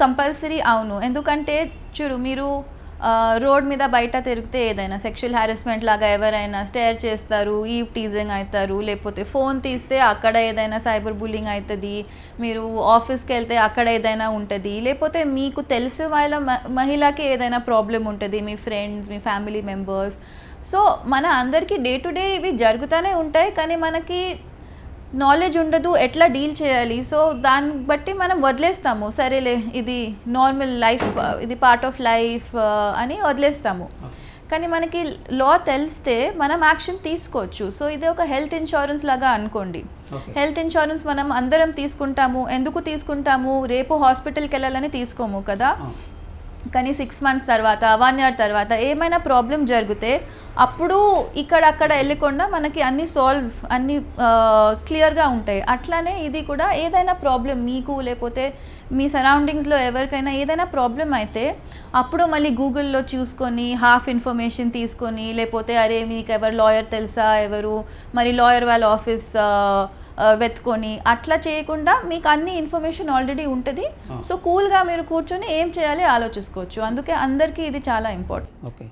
Compulsory అవును. ఎందుకంటే చూడు మీరు రోడ్ మీద బయట తిరిగితే ఏదైనా సెక్షువల్ హారాస్మెంట్ లాగా ఎవరైనా స్టేర్ చేస్తారు ఈవ్ టీజింగ్ అవుతారు లేకపోతే ఫోన్ తీస్తే అక్కడ ఏదైనా సైబర్ బుల్లింగ్ అవుతుంది మీరు ఆఫీస్కి వెళ్తే అక్కడ ఏదైనా ఉంటుంది లేకపోతే మీకు తెలిసిన వాళ్ళ మ- మహిళకి ఏదైనా ప్రాబ్లం ఉంటుంది మీ ఫ్రెండ్స్ మీ ఫ్యామిలీ మెంబర్స్ సో మన అందరికీ డే టు డే ఇవి జరుగుతూనే ఉంటాయి కానీ మనకి నాలెడ్జ్ ఉండదు ఎట్లా డీల్ చేయాలి? సో దాన్ని బట్టి మనం వదిలేస్తాము. సరేలే ఇది నార్మల్ లైఫ్ ఇది పార్ట్ ఆఫ్ లైఫ్ అని వదిలేస్తాము. కానీ మనకి లా తెలిస్తే మనం యాక్షన్ తీసుకోవచ్చు. సో ఇది ఒక హెల్త్ ఇన్సూరెన్స్ లాగా అనుకోండి. హెల్త్ ఇన్సూరెన్స్ మనం అందరం తీసుకుంటాము. ఎందుకు తీసుకుంటాము? రేపు హాస్పిటల్కి వెళ్ళాలని తీసుకోము కదా? కానీ సిక్స్ మంత్స్ తర్వాత వన్ ఇయర్ తర్వాత ఏమైనా ప్రాబ్లం జరిగితే అప్పుడు ఇక్కడ అక్కడ వెళ్ళకుండా మనకి అన్ని సాల్వ్ అన్ని క్లియర్గా ఉంటాయి. అట్లానే ఇది కూడా ఏదైనా ప్రాబ్లం మీకు లేకపోతే మీ సరౌండింగ్స్లో ఎవరికైనా ఏదైనా ప్రాబ్లం అయితే అప్పుడు మళ్ళీ గూగుల్లో చూసుకొని హాఫ్ ఇన్ఫర్మేషన్ తీసుకొని లేకపోతే అరే మీకు ఎవరు లాయర్ తెలుసా? ఎవరు? మరి లాయర్ వాళ్ళ ఆఫీస్ వెతుకొని అట్లా చేయకుండా మీకు అన్ని ఇన్ఫర్మేషన్ ఆల్రెడీ ఉంటుంది. సో కూల్గా మీరు కూర్చొని ఏం చేయాలి ఆలోచించుకోవచ్చు. అందుకే అందరికీ ఇది చాలా ఇంపార్టెంట్. ఓకే.